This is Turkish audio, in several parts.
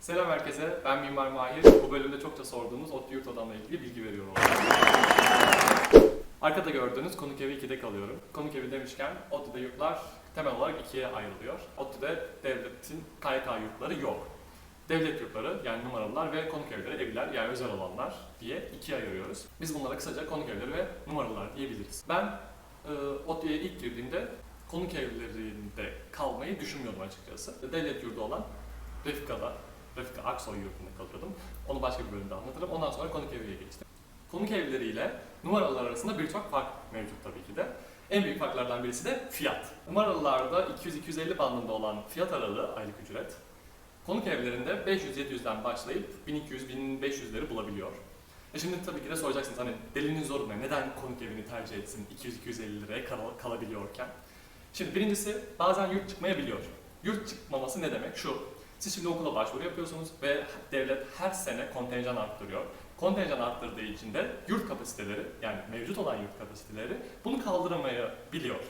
Selam herkese, ben Mimar Mahir. Bu bölümde çokça sorduğunuz ODTÜ yurt odamla ilgili bilgi veriyorum. Arkada gördüğünüz konuk evi 2'de kalıyorum. Konuk evi demişken ODTÜ'de yurtlar temel olarak ikiye ayrılıyor. ODTÜ'de devletin KYK yurtları yok. Devlet yurtları yani numaralılar ve konuk evleri, evler yani özel olanlar diye ikiye ayırıyoruz. Biz bunlara kısaca konuk evleri ve numaralılar diyebiliriz. Ben e, ODTÜ'ye ilk girdiğimde konuk evlerinde kalmayı düşünmüyordum açıkçası. Devlet yurdu olan Refika'da, Refika Aksoy yurdunda kalıyordum. Onu başka bir bölümde anlatırım. Ondan sonra konuk eviye geçtim. Konuk evleriyle numaralılar arasında birçok fark mevcut tabii ki de. En büyük farklardan birisi de fiyat. Numaralılarda 200-250 bandında olan fiyat aralığı aylık ücret. Konuk evlerinde 500-700'den başlayıp 1200-1500'leri bulabiliyor. E şimdi tabii ki de soracaksınız hani delinin zoru ne? Neden konuk evini tercih etsin 200-250 liraya kal- kalabiliyorken? Şimdi birincisi bazen yurt çıkmayabiliyor. Yurt çıkmaması ne demek? Şu, siz şimdi okula başvuru yapıyorsunuz ve devlet her sene kontenjan arttırıyor. Kontenjan arttırdığı için de yurt kapasiteleri yani mevcut olan yurt kapasiteleri bunu kaldıramayabiliyor.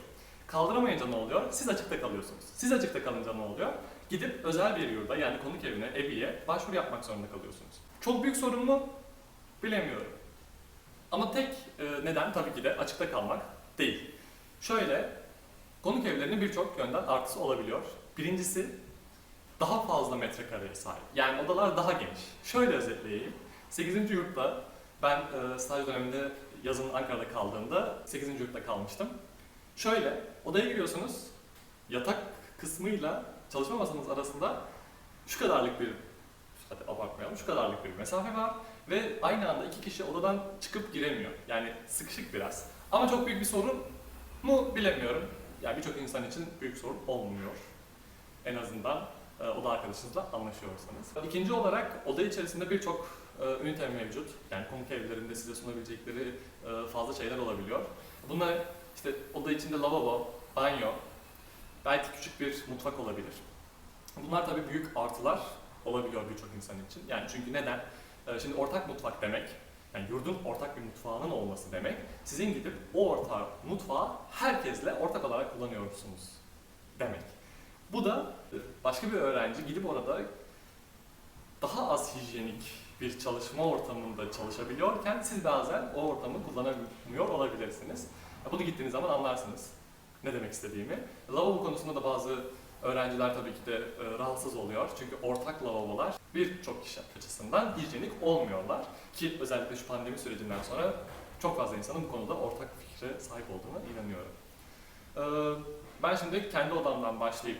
Kaldıramayınca ne oluyor? Siz açıkta kalıyorsunuz. Siz açıkta kalınca ne oluyor? Gidip özel bir yurda yani konuk evine, eviye başvuru yapmak zorunda kalıyorsunuz. Çok büyük sorun mu? Bilemiyorum. Ama tek e, neden tabii ki de açıkta kalmak değil. Şöyle, konuk evlerinin birçok yönden artısı olabiliyor. Birincisi, daha fazla metrekareye sahip. Yani odalar daha geniş. Şöyle özetleyeyim. 8. yurtta ben e, staj döneminde yazın Ankara'da kaldığımda 8. yurtta kalmıştım. Şöyle odaya giriyorsunuz. Yatak kısmıyla çalışma masanız arasında şu kadarlık bir hadi abartmayalım şu kadarlık bir mesafe var ve aynı anda iki kişi odadan çıkıp giremiyor. Yani sıkışık biraz. Ama çok büyük bir sorun mu bilemiyorum. Yani birçok insan için büyük sorun olmuyor. En azından oda arkadaşınızla anlaşıyorsanız. İkinci olarak oda içerisinde birçok e, ünite mevcut. Yani konuk evlerinde size sunabilecekleri e, fazla şeyler olabiliyor. Bunlar işte oda içinde lavabo, banyo, belki küçük bir mutfak olabilir. Bunlar tabii büyük artılar olabiliyor birçok insan için. Yani çünkü neden? E, şimdi ortak mutfak demek, yani yurdun ortak bir mutfağının olması demek, sizin gidip o ortak mutfağı herkesle ortak olarak kullanıyorsunuz demek. Bu da e, başka bir öğrenci gidip orada daha az hijyenik bir çalışma ortamında çalışabiliyorken siz bazen o ortamı kullanamıyor olabilirsiniz. Bunu gittiğiniz zaman anlarsınız ne demek istediğimi. Lavabo konusunda da bazı öğrenciler tabii ki de e, rahatsız oluyor. Çünkü ortak lavabolar birçok kişi açısından hijyenik olmuyorlar. Ki özellikle şu pandemi sürecinden sonra çok fazla insanın bu konuda ortak fikre sahip olduğuna inanıyorum. Ben şimdi kendi odamdan başlayıp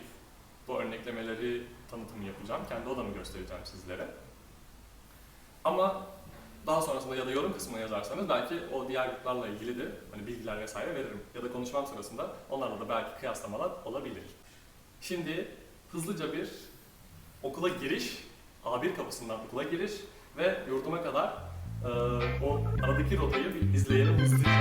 bu örneklemeleri tanıtımı yapacağım. Kendi odamı göstereceğim sizlere. Ama daha sonrasında ya da yorum kısmına yazarsanız belki o diğer yurtlarla ilgili de hani bilgiler vesaire veririm. Ya da konuşmam sırasında onlarla da belki kıyaslamalar olabilir. Şimdi hızlıca bir okula giriş, A1 kapısından okula giriş ve yurduma kadar eee, o aradaki rotayı bir izleyelim hızlıca.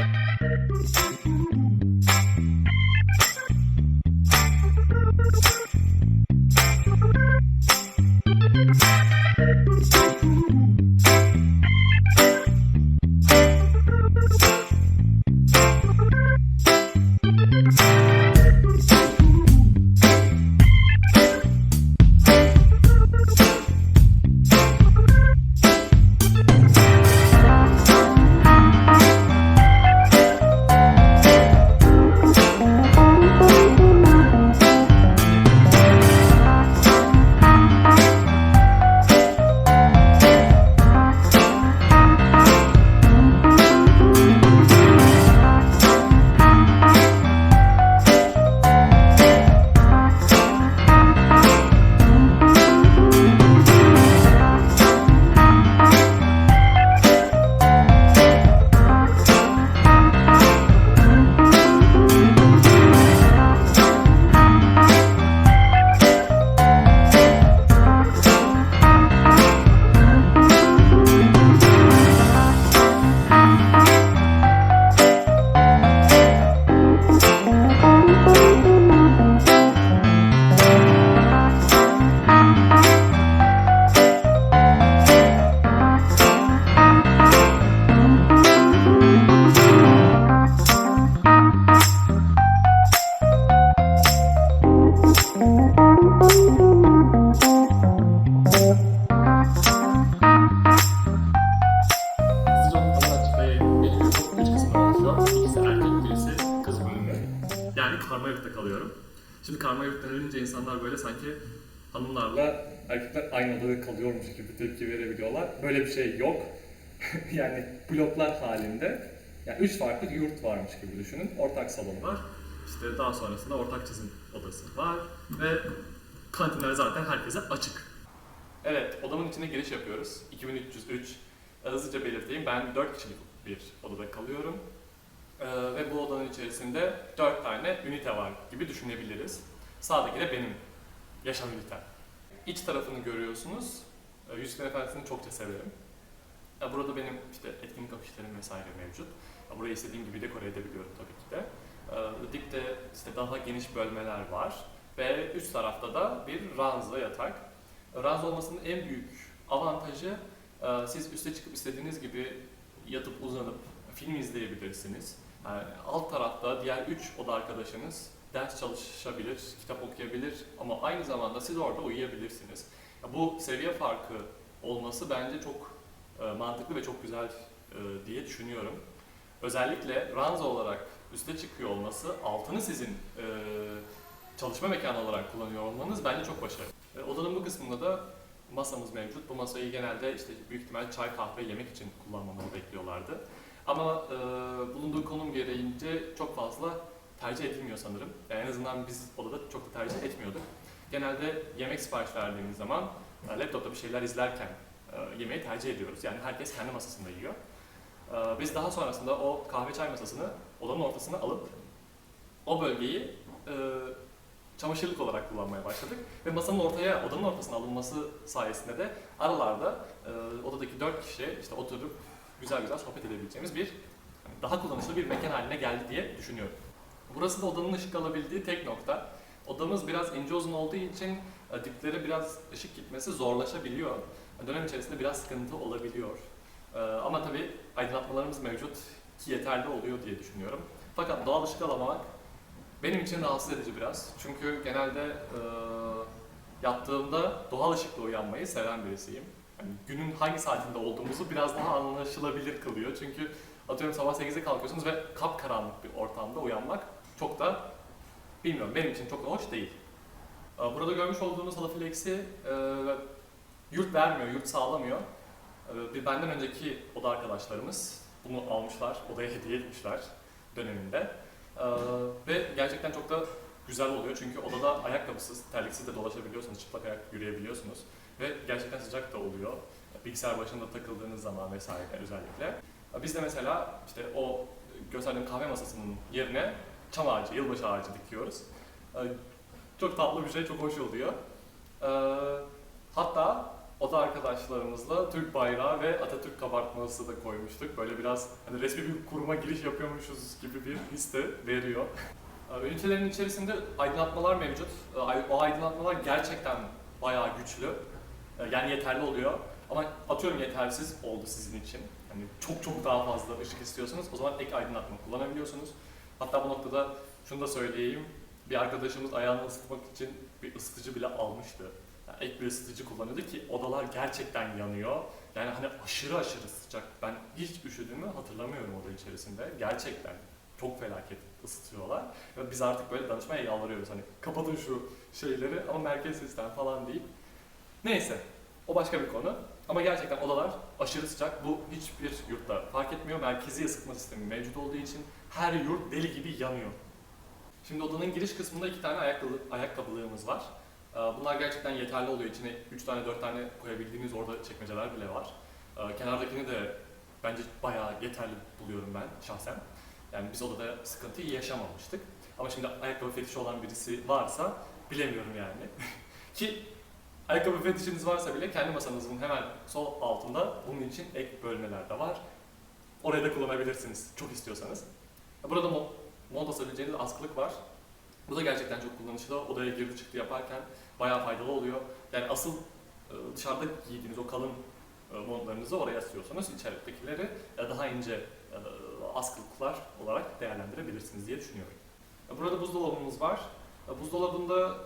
Kalıyormuş gibi tepki verebiliyorlar. Böyle bir şey yok. yani bloklar halinde. Yani üç farklı yurt varmış gibi düşünün. Ortak salon var. İşte daha sonrasında ortak çizim odası var ve kantinler zaten herkese açık. Evet, odamın içine giriş yapıyoruz. 2303. Hızlıca belirteyim, ben 4 kişilik bir odada kalıyorum. Ee, ve bu odanın içerisinde 4 tane ünite var gibi düşünebiliriz. Sağdaki de benim yaşam ünitem. İç tarafını görüyorsunuz. Ee, Yüzükler Efendisi'ni çokça severim. Ya burada benim işte etkinlik afişlerim vesaire mevcut. Ya Burayı istediğim gibi dekore edebiliyorum tabii ki de. Dipte işte daha geniş bölmeler var ve üst tarafta da bir ranza yatak. Ranza olmasının en büyük avantajı e, siz üste çıkıp istediğiniz gibi yatıp uzanıp film izleyebilirsiniz. Yani alt tarafta diğer üç oda arkadaşınız ders çalışabilir, kitap okuyabilir ama aynı zamanda siz orada uyuyabilirsiniz. Bu seviye farkı olması bence çok e, mantıklı ve çok güzel e, diye düşünüyorum. Özellikle ranza olarak üste çıkıyor olması, altını sizin e, çalışma mekanı olarak kullanıyor olmanız bence çok başarılı. E, odanın bu kısmında da masamız mevcut. Bu masayı genelde işte büyük ihtimal çay, kahve, yemek için kullanmamı bekliyorlardı. Ama e, bulunduğu konum gereğince çok fazla tercih edilmiyor sanırım. Yani en azından biz odada çok da tercih etmiyorduk. Genelde yemek sipariş verdiğimiz zaman e, laptopta bir şeyler izlerken e, yemeği tercih ediyoruz. Yani herkes kendi masasında yiyor. E, biz daha sonrasında o kahve çay masasını odanın ortasına alıp o bölgeyi çamaşırlık olarak kullanmaya başladık. Ve masanın ortaya, odanın ortasına alınması sayesinde de aralarda odadaki dört kişi işte oturup güzel güzel sohbet edebileceğimiz bir hani daha kullanışlı bir mekan haline geldi diye düşünüyorum. Burası da odanın ışık alabildiği tek nokta. Odamız biraz ince uzun olduğu için e, diplere biraz ışık gitmesi zorlaşabiliyor. Dönem içerisinde biraz sıkıntı olabiliyor. E, ama tabii aydınlatmalarımız mevcut ki yeterli oluyor diye düşünüyorum. Fakat doğal ışık alamamak benim için rahatsız edici biraz. Çünkü genelde e, yattığımda doğal ışıkla uyanmayı seven birisiyim. Yani günün hangi saatinde olduğumuzu biraz daha anlaşılabilir kılıyor. Çünkü atıyorum sabah 8'de kalkıyorsunuz ve kapkaranlık bir ortamda uyanmak çok da bilmiyorum benim için çok da hoş değil. E, Burada görmüş olduğunuz halafilex'i e, yurt vermiyor, yurt sağlamıyor. E, Bir benden önceki oda arkadaşlarımız bunu almışlar, odaya hediye etmişler döneminde. Ee, ve gerçekten çok da güzel oluyor çünkü odada ayakkabısız, terliksiz de dolaşabiliyorsunuz, çıplak ayak yürüyebiliyorsunuz ve gerçekten sıcak da oluyor. Bilgisayar başında takıldığınız zaman vesaire özellikle. Ee, Biz de mesela işte o gösterdiğim kahve masasının yerine çam ağacı, yılbaşı ağacı dikiyoruz. Ee, Çok tatlı bir şey, çok hoş oluyor. Ee, Hatta oda arkadaşlarımızla Türk bayrağı ve Atatürk kabartması da koymuştuk. Böyle biraz hani resmi bir kuruma giriş yapıyormuşuz gibi bir his de veriyor. Ee, Ünitelerin içerisinde aydınlatmalar mevcut. O aydınlatmalar gerçekten bayağı güçlü. Yani yeterli oluyor. Ama atıyorum yetersiz oldu sizin için. Hani çok çok daha fazla ışık istiyorsanız o zaman ek aydınlatma kullanabiliyorsunuz. Hatta bu noktada şunu da söyleyeyim. Bir arkadaşımız ayağını ısıtmak için bir ısıtıcı bile almıştı. Yani ek bir ısıtıcı kullanıyordu ki odalar gerçekten yanıyor. Yani hani aşırı aşırı sıcak. Ben hiç üşüdüğümü hatırlamıyorum oda içerisinde. Gerçekten çok felaket ısıtıyorlar. Ve biz artık böyle danışmaya yalvarıyoruz. Hani kapatın şu şeyleri ama merkez sistem falan deyip. Neyse o başka bir konu. Ama gerçekten odalar aşırı sıcak. Bu hiçbir yurtta fark etmiyor. Merkezi ısıtma sistemi mevcut olduğu için her yurt deli gibi yanıyor. Şimdi odanın giriş kısmında iki tane ayakkabı, ayakkabılığımız var. Ee, Bunlar gerçekten yeterli oluyor. İçine 3 tane 4 tane koyabildiğiniz orada çekmeceler bile var. Ee, Kenardakini de bence bayağı yeterli buluyorum ben şahsen. Yani biz odada sıkıntı yaşamamıştık. Ama şimdi ayakkabı fetişi olan birisi varsa bilemiyorum yani. Ki ayakkabı fetişiniz varsa bile kendi masanızın hemen sol altında bunun için ek bölmeler de var. Oraya da kullanabilirsiniz çok istiyorsanız. Burada mo- mont asabileceğiniz askılık var. Bu da gerçekten çok kullanışlı. Odaya girdi çıktı yaparken bayağı faydalı oluyor. Yani asıl e, dışarıda giydiğiniz o kalın e, montlarınızı oraya asıyorsunuz. İçeridekileri daha ince e, askılıklar olarak değerlendirebilirsiniz diye düşünüyorum. Burada buzdolabımız var. Buzdolabında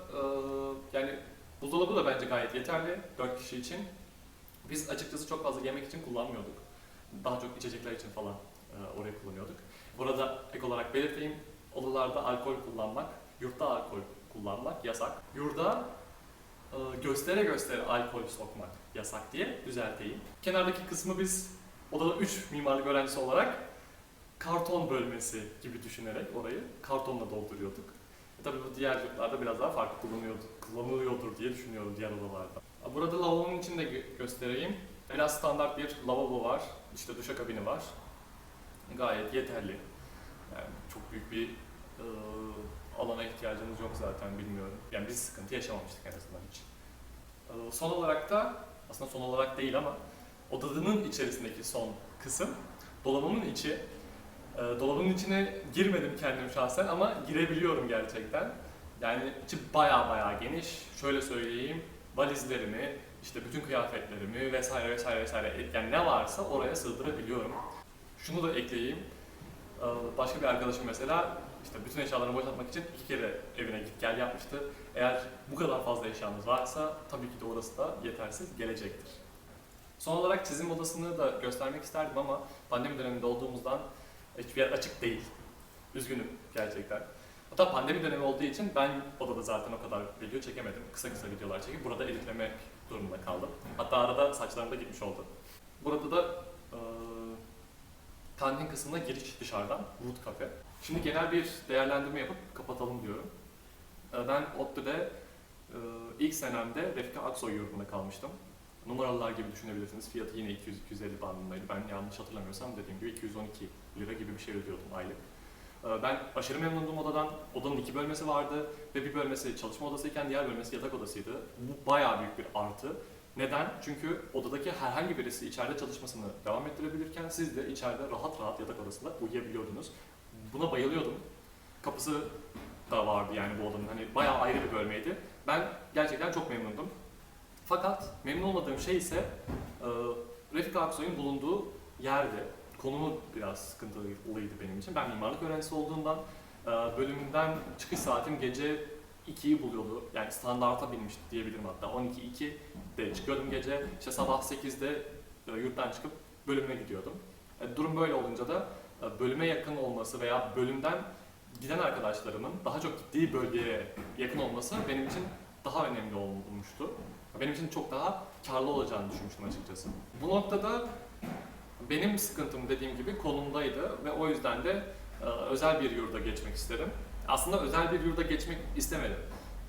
yani buzdolabı da bence gayet yeterli 4 kişi için. Biz açıkçası çok fazla yemek için kullanmıyorduk. Daha çok içecekler için falan e, orayı kullanıyorduk. Burada ek olarak belirteyim Odalarda alkol kullanmak, yurtta alkol kullanmak yasak. Yurda e, göstere göstere alkol sokmak yasak diye düzelteyim. Kenardaki kısmı biz odada 3 mimarlık öğrencisi olarak karton bölmesi gibi düşünerek orayı kartonla dolduruyorduk. Tabii bu diğer yurtlarda biraz daha farklı kullanıyordu, kullanılıyordur diye düşünüyorum diğer odalarda. Burada lavabonun içini de gö- göstereyim. Biraz standart bir lavabo var, işte duşakabini var. Gayet yeterli. Yani çok büyük bir e, alana ihtiyacımız yok zaten bilmiyorum. Yani biz sıkıntı yaşamamıştık en azından hiç. E, son olarak da, aslında son olarak değil ama odanın içerisindeki son kısım dolabımın içi. E, dolabın içine girmedim kendim şahsen ama girebiliyorum gerçekten. Yani içi baya baya geniş. Şöyle söyleyeyim, valizlerimi, işte bütün kıyafetlerimi vesaire vesaire vesaire yani ne varsa oraya sığdırabiliyorum. Şunu da ekleyeyim. Ee, Başka bir arkadaşım mesela işte bütün eşyalarını boşaltmak için iki kere evine git gel yapmıştı. Eğer bu kadar fazla eşyanız varsa tabii ki de orası da yetersiz gelecektir. Son olarak çizim odasını da göstermek isterdim ama pandemi döneminde olduğumuzdan hiçbir yer açık değil. Üzgünüm gerçekten. Hatta pandemi dönemi olduğu için ben odada zaten o kadar video çekemedim. Kısa kısa videolar çekip burada editlemek durumunda kaldım. Hatta arada saçlarım da gitmiş oldu. Burada da eee kantin kısmına giriş dışarıdan, Root Cafe. Şimdi genel bir değerlendirme yapıp kapatalım diyorum. Ee, Ben ODTÜ'de e, ilk senemde Refika Aksoy yurdunda kalmıştım. Numaralılar gibi düşünebilirsiniz. Fiyatı yine 200-250 bandındaydı. Ben yanlış hatırlamıyorsam dediğim gibi 212 lira gibi bir şey ödüyordum aylık. Ee, Ben aşırı memnundum odadan. Odanın iki bölmesi vardı ve bir bölmesi çalışma odasıyken diğer bölmesi yatak odasıydı. Bu bayağı büyük bir artı. Neden? Çünkü odadaki herhangi birisi içeride çalışmasını devam ettirebilirken siz de içeride rahat rahat yatak odasında uyuyabiliyordunuz. Buna bayılıyordum. Kapısı da vardı yani bu odanın. Hani bayağı ayrı bir bölmeydi. Ben gerçekten çok memnundum. Fakat memnun olmadığım şey ise e, Refik Aksoy'un bulunduğu yerde. Konumu biraz sıkıntılıydı benim için. Ben mimarlık öğrencisi olduğumdan e, bölümünden çıkış saatim gece 2'yi buluyordu. Yani standarta binmişti diyebilirim hatta. 12-2'de çıkıyordum gece. İşte sabah 8'de e, yurttan çıkıp bölüme gidiyordum. E, durum böyle olunca da bölüme yakın olması veya bölümden giden arkadaşlarımın daha çok gittiği bölgeye yakın olması benim için daha önemli olmuştu. Benim için çok daha karlı olacağını düşünmüştüm açıkçası. Bu noktada benim sıkıntım dediğim gibi konumdaydı ve o yüzden de e, özel bir yurda geçmek istedim. Aslında özel bir yurda geçmek istemedim.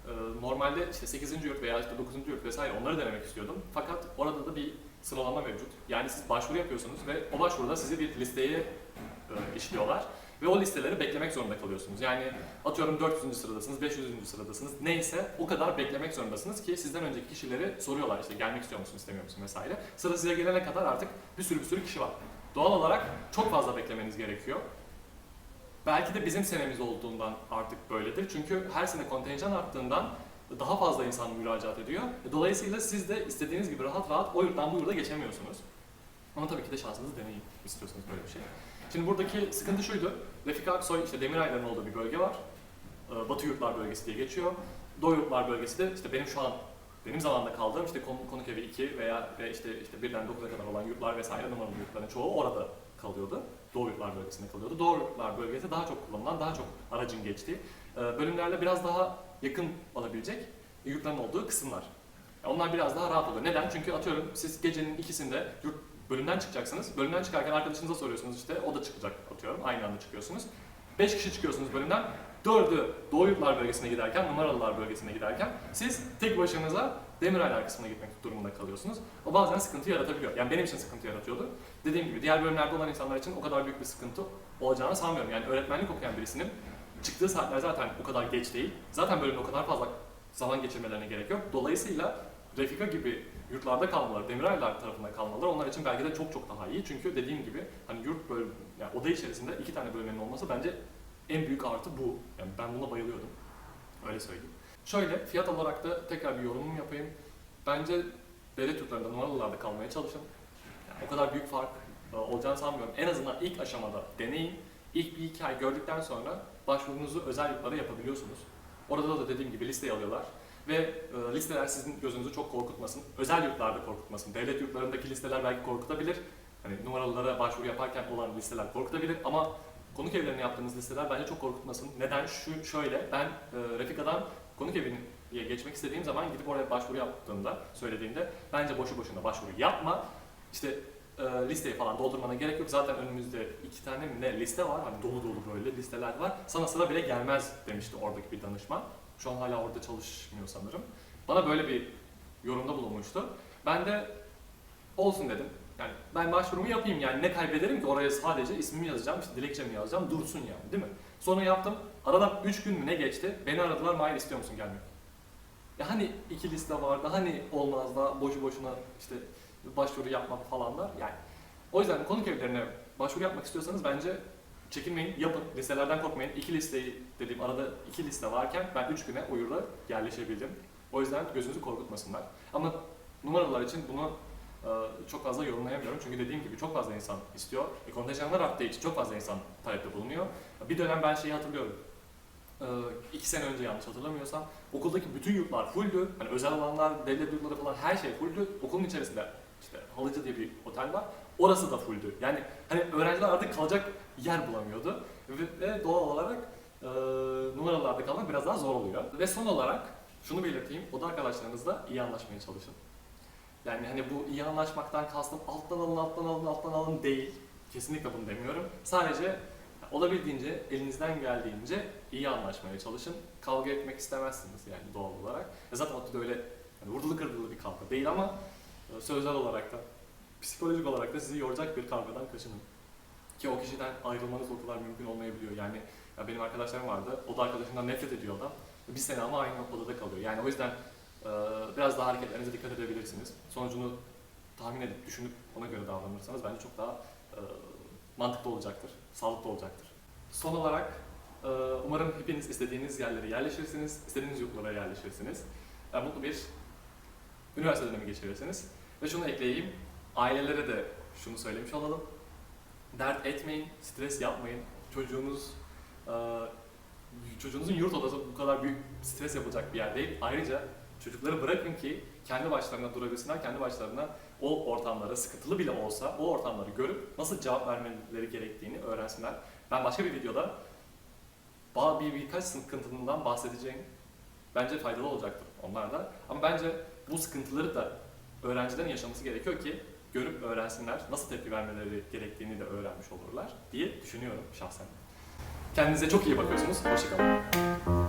E, Normalde işte 8. yurt veya işte 9. yurt vesaire onları denemek istiyordum. Fakat orada da bir sıralama mevcut. Yani siz başvuru yapıyorsunuz ve o başvuruda sizi bir listeye e, işliyorlar. Ve o listeleri beklemek zorunda kalıyorsunuz. Yani atıyorum 400. sıradasınız, 500. sıradasınız. Neyse o kadar beklemek zorundasınız ki sizden önceki kişileri soruyorlar işte gelmek istiyor musun, istemiyor musun vesaire. Sıra size gelene kadar artık bir sürü bir sürü kişi var. Doğal olarak çok fazla beklemeniz gerekiyor. Belki de bizim senemiz olduğundan artık böyledir. Çünkü her sene kontenjan arttığından daha fazla insan müracaat ediyor. Dolayısıyla siz de istediğiniz gibi rahat rahat o yurttan bu yurda geçemiyorsunuz. Ama tabii ki de şansınızı deneyin istiyorsanız böyle bir şey. Şimdi buradaki sıkıntı şuydu. Refika Aksoy, işte Demirayların olduğu bir bölge var. Ee, Batı Yurtlar Bölgesi diye geçiyor. Doğu Yurtlar Bölgesi de işte benim şu an benim zamanında kaldığım işte Kon- konuk evi 2 veya ve işte işte birden 9'a kadar olan yurtlar vesaire numaralı yurtların çoğu orada kalıyordu. Doğu Yurtlar Bölgesi'nde kalıyordu. Doğu Yurtlar Bölgesi daha çok kullanılan, daha çok aracın geçtiği e, bölümlerle biraz daha yakın olabilecek yurtların olduğu kısımlar. Onlar biraz daha rahat oluyor. Neden? Çünkü atıyorum siz gecenin ikisinde yurt bölümden çıkacaksınız. Bölümden çıkarken arkadaşınıza soruyorsunuz işte o da çıkacak atıyorum. Aynı anda çıkıyorsunuz. 5 kişi çıkıyorsunuz bölümden. Dördü Doğu Yurtlar bölgesine giderken, numaralılar bölgesine giderken siz tek başınıza Demiraylar kısmına gitmek durumunda kalıyorsunuz. O bazen sıkıntı yaratabiliyor. Yani benim için sıkıntı yaratıyordu. Dediğim gibi diğer bölümlerde olan insanlar için o kadar büyük bir sıkıntı olacağını sanmıyorum. Yani öğretmenlik okuyan birisinin çıktığı saatler zaten o kadar geç değil. Zaten bölümde o kadar fazla zaman geçirmelerine gerek yok. Dolayısıyla Refika gibi yurtlarda kalmaları, Demiraylar tarafında kalmaları onlar için belki de çok çok daha iyi. Çünkü dediğim gibi hani yurt bölüm, yani oda içerisinde iki tane bölmenin olması bence en büyük artı bu. Yani ben buna bayılıyordum. Öyle söyleyeyim. Şöyle fiyat olarak da tekrar bir yorumum yapayım. Bence devlet yurtlarında numaralılarda kalmaya çalışın. Yani o kadar büyük fark e, olacağını sanmıyorum. En azından ilk aşamada deneyin. İlk bir iki ay gördükten sonra başvurunuzu özel yurtlara yapabiliyorsunuz. Orada da dediğim gibi listeyi alıyorlar. Ve e, listeler sizin gözünüzü çok korkutmasın. Özel yurtlarda korkutmasın. Devlet yurtlarındaki listeler belki korkutabilir. Hani numaralılara başvuru yaparken olan listeler korkutabilir ama konuk evlerine yaptığınız listeler bence çok korkutmasın. Neden? Şu şöyle, ben e, Refika'dan konuk evine geçmek istediğim zaman gidip oraya başvuru yaptığımda, söylediğimde bence boşu boşuna başvuru yapma. İşte e, listeyi falan doldurmana gerek yok. Zaten önümüzde iki tane mi ne liste var. Hani dolu dolu böyle listeler var. Sana sıra bile gelmez demişti oradaki bir danışman. Şu an hala orada çalışmıyor sanırım. Bana böyle bir yorumda bulunmuştu. Ben de olsun dedim. Yani ben başvurumu yapayım yani ne kaybederim ki oraya sadece ismimi yazacağım, işte dilekçemi yazacağım, dursun yani değil mi? Sonra yaptım. Aradan 3 gün mü ne geçti? Beni aradılar, Mahir istiyor musun gelmek? Ya hani iki liste vardı, hani olmaz da boşu boşuna işte başvuru yapmak falanlar yani. O yüzden konuk evlerine başvuru yapmak istiyorsanız bence çekinmeyin, yapın. Listelerden korkmayın. İki listeyi dediğim arada iki liste varken ben üç güne Uyur'da yerleşebildim. O yüzden gözünüzü korkutmasınlar. Ama numaralar için bunu e, çok fazla yorumlayamıyorum. Çünkü dediğim gibi çok fazla insan istiyor. E, kontenjanlar arttığı için çok fazla insan talepte bulunuyor. Bir dönem ben şeyi hatırlıyorum. E, iki sene önce yanlış hatırlamıyorsam okuldaki bütün yurtlar fulldü. Hani özel alanlar, devlet yurtları falan her şey fulldü. Okulun içerisinde işte Halıcı diye bir otel var. Orası da fulldü. Yani hani öğrenciler artık kalacak yer bulamıyordu. Ve, ve doğal olarak e, numaralarda kalmak biraz daha zor oluyor. Ve son olarak şunu belirteyim. Oda arkadaşlarınızla iyi anlaşmaya çalışın. Yani hani bu iyi anlaşmaktan kastım alttan alın, alttan alın, alttan alın değil. Kesinlikle bunu demiyorum. Sadece olabildiğince, elinizden geldiğince iyi anlaşmaya çalışın. Kavga etmek istemezsiniz yani doğal olarak. E zaten ODTÜ'de öyle hani vurdulu kırdılı bir kavga değil ama sözel olarak da, psikolojik olarak da sizi yoracak bir kavgadan kaçının. Ki o kişiden ayrılmanız o kadar mümkün olmayabiliyor. Yani ya benim arkadaşlarım vardı, o da arkadaşından nefret ediyor adam. Bir sene ama aynı odada kalıyor. Yani o yüzden e, biraz daha hareketlerinize dikkat edebilirsiniz. Sonucunu tahmin edip, düşünüp ona göre davranırsanız bence çok daha e, mantıklı olacaktır, sağlıklı olacaktır. Son olarak e, umarım hepiniz istediğiniz yerlere yerleşirsiniz, istediğiniz yurtlara yerleşirsiniz. Mutlu bir üniversite dönemi geçirirsiniz. Ve şunu ekleyeyim, ailelere de şunu söylemiş olalım. Dert etmeyin, stres yapmayın. Çocuğunuz, çocuğunuzun yurt odası bu kadar büyük stres yapılacak bir yer değil. Ayrıca çocukları bırakın ki kendi başlarına durabilsinler, kendi başlarına o ortamlara sıkıntılı bile olsa o ortamları görüp nasıl cevap vermeleri gerektiğini öğrensinler. Ben başka bir videoda bir birkaç sıkıntından bahsedeceğim. Bence faydalı olacaktır onlar da. Ama bence bu sıkıntıları da öğrencilerin yaşaması gerekiyor ki görüp öğrensinler. Nasıl tepki vermeleri gerektiğini de öğrenmiş olurlar diye düşünüyorum şahsen. Kendinize çok iyi bakıyorsunuz. Hoşçakalın.